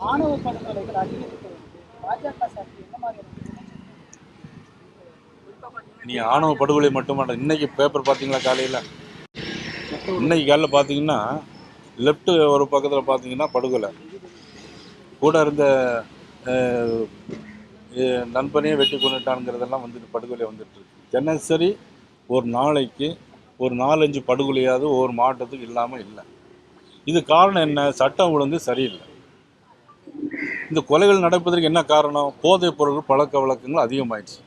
ஆணவ படுகொலைகள் அதிகரித்து வருது. பாஜக சார்பில் என்ன மாதிரியான நீ ஆணவ படுகொலை மட்டுமல்ல இன்னைக்கு பேப்பர் பார்த்தீங்களா காலையில்? இன்னைக்கு காலையில் பார்த்தீங்கன்னா லெஃப்ட் ஒரு பக்கத்தில் பார்த்தீங்கன்னா படுகொலை. கூட இருந்த நண்பனையே வெட்டி கொண்டுட்டானுங்கிறதெல்லாம் வந்துட்டு படுகொலை வந்துட்டு இருக்கு. தினசரி ஒரு நாளைக்கு ஒரு நாலஞ்சு படுகொலையாவது ஒவ்வொரு மாவட்டத்துக்கு இல்லாமல் இல்லை. இது காரணம் என்ன? சட்டம் ஒழுங்கு சரியில்லை. இந்த கொலைகள் நடப்பதற்கு என்ன காரணம்? போதைப் பொருட்கள் பழக்க வழக்கங்கள் அதிகமாயிடுச்சு.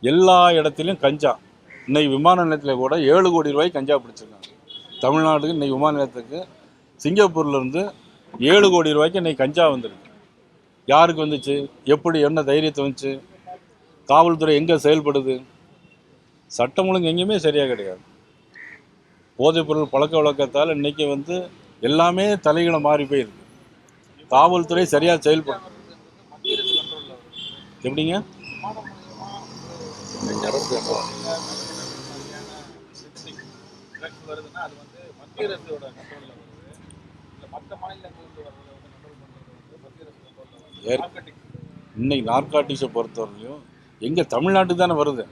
எல்லா இடத்துலையும் கஞ்சா. இன்னைக்கு விமான நிலையத்தில் கூட ஏழு கோடி ரூபாய் கஞ்சா பிடிச்சிருக்காங்க. தமிழ்நாட்டுக்கு இன்னைக்கு விமான நிலையத்துக்கு சிங்கப்பூர்லேருந்து ஏழு கோடி ரூபாய்க்கு இன்னைக்கு கஞ்சா வந்திருக்கு. யாருக்கு வந்துச்சு? எப்படி என்ன தைரியத்தை வந்துச்சு? காவல்துறை எங்கே செயல்படுது? சட்டம் ஒழுங்கு எங்கேயுமே சரியாக கிடையாது. போதைப் பொருள் பழக்க வழக்கத்தால் இன்னைக்கு வந்து எல்லாமே தலைகளை மாறி போயிருக்கு. காவல்துறை சரியாக செயல்படும் எப்படிங்க? இன்னைக்கு நார்காட்டிக்ஸை பொறுத்தவரையிலும் எங்கே தமிழ்நாட்டுக்கு தானே வருது.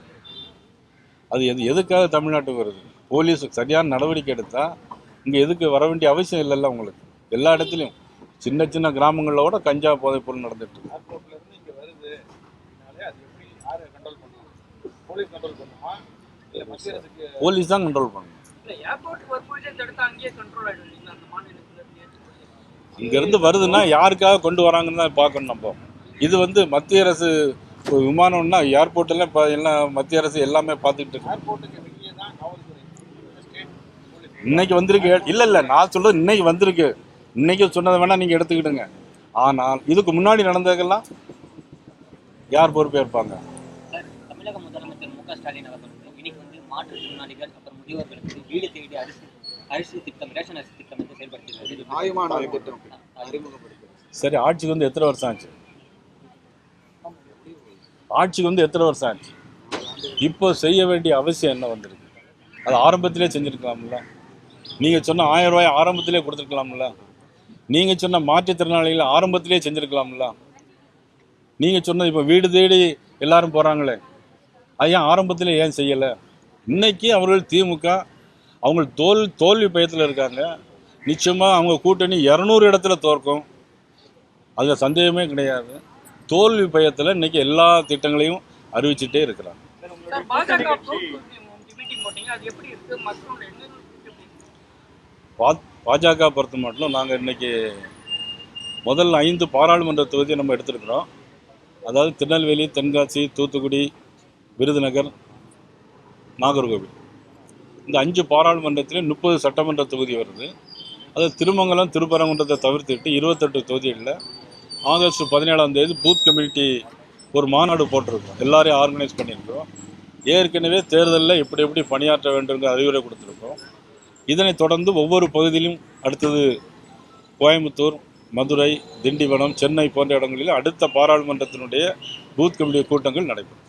அது எது எதுக்காக தமிழ்நாட்டுக்கு வருது? போலீஸ் சரியான நடவடிக்கை எடுத்தால் இங்கே எதுக்கு வர வேண்டிய அவசியம் இல்லைல்ல உங்களுக்கு? எல்லா இடத்துலையும். சின்ன சின்ன கிராமங்களில் கூட கஞ்சா போதைப் பொருள் நடந்துட்டு இருக்கு. ஏர்போர்ட்ல இருந்து இங்க வருது. அப்படின்னாலே அது எப்படி யாரு கண்ட்ரோல் பண்ணுவாங்க போலீஸ் கண்ட்ரோல் பண்ணுமா? இல்ல மத்திய அரசுக்கு போலீஸ் தான் கண்ட்ரோல் பண்ணணும் இங்கேருந்து வருதுன்னா யாருக்காக கொண்டு வராங்கன்னு தான் பார்க்கணும் நம்ம. இது வந்து மத்திய அரசு இப்போ விமானம்னா ஏர்போர்ட்டெல்லாம் இப்போ எல்லாம் மத்திய அரசு எல்லாமே பார்த்துக்கிட்டு இருக்கு. இன்னைக்கு வந்திருக்கு. இல்ல இல்ல நான் சொல்றது இன்னைக்கு வந்திருக்கு. இன்னைக்கு சொன்னதை வேணா நீங்க எடுத்துக்கிடுங்க. ஆனால் இதுக்கு முன்னாடி நடந்ததெல்லாம் யார் பொறுப்பேற்பாங்க சார் தமிழக முதலமைச்சர் மு க ஸ்டாலின் அவர்கள் வந்து இன்னைக்கு வந்து மாற்றுத்திறனாளிகள் அப்புறம் முதியோர்களுக்கு வீடு தேடி அரிசி அரிசி திட்டம் ரேஷன் அரிசி திட்டம் வந்து அறிமுகப்படுத்துறது சரி ஆட்சிக்கு வந்து எத்தனை வருஷம் ஆச்சு? ஆட்சிக்கு வந்து எத்தனை வருஷம் ஆச்சு? இப்போ செய்ய வேண்டிய அவசியம் என்ன வந்திருக்கு? அது ஆரம்பத்திலே செஞ்சுருக்கலாம்ல. நீங்கள் சொன்ன ஆயிரம் ரூபாய் ஆரம்பத்திலே கொடுத்துருக்கலாம்ல. நீங்கள் சொன்ன மாற்றுத்திறனாளிகளை ஆரம்பத்திலே செஞ்சுருக்கலாம்ல. நீங்கள் சொன்னது இப்போ வீடு தேடி எல்லாரும் போகிறாங்களே அது ஏன் ஆரம்பத்திலே ஏன் செய்யலை? இன்னைக்கு அவர்கள் திமுக அவங்க தோல் தோல்வி பயத்தில் இருக்காங்க. நிச்சயமாக அவங்க கூட்டணி இரநூறு இடத்துல தோற்கும். அதில் சந்தேகமே கிடையாது. தோல்வி பயத்தில் இன்னைக்கு எல்லா திட்டங்களையும் அறிவிச்சிட்டே இருக்கிறாங்க. சார் பாஜக பொறுத்த மட்டும் நாங்கள் இன்றைக்கி முதல் ஐந்து பாராளுமன்ற தொகுதியை நம்ம எடுத்திருக்கிறோம். அதாவது திருநெல்வேலி தென்காசி தூத்துக்குடி விருதுநகர் நாகர்கோவில். இந்த அஞ்சு பாராளுமன்றத்திலே முப்பது சட்டமன்ற தொகுதி வருது. அது திருமங்கலம் திருப்பரங்குன்றத்தை தவிர்த்துட்டு இருபத்தெட்டு தொகுதிகளில் ஆகஸ்ட் பதினேழாம் தேதி பூத் கம்யூனிட்டி ஒரு மாநாடு போட்டிருக்கோம். எல்லாரையும் ஆர்கனைஸ் பண்ணியிருக்கோம். ஏற்கனவே தேர்தலில் எப்படி எப்படி பணியாற்ற வேண்டும்ங்கிற அறிவுரை கொடுத்துருக்கோம். இதனைத் தொடர்ந்து ஒவ்வொரு பகுதியிலும் அடுத்தது கோயம்புத்தூர் மதுரை திண்டிவனம் சென்னை போன்ற இடங்களில் அடுத்த பாராளுமன்றத்தினுடைய பூத் கமிட்டி கூட்டங்கள் நடைபெறும்.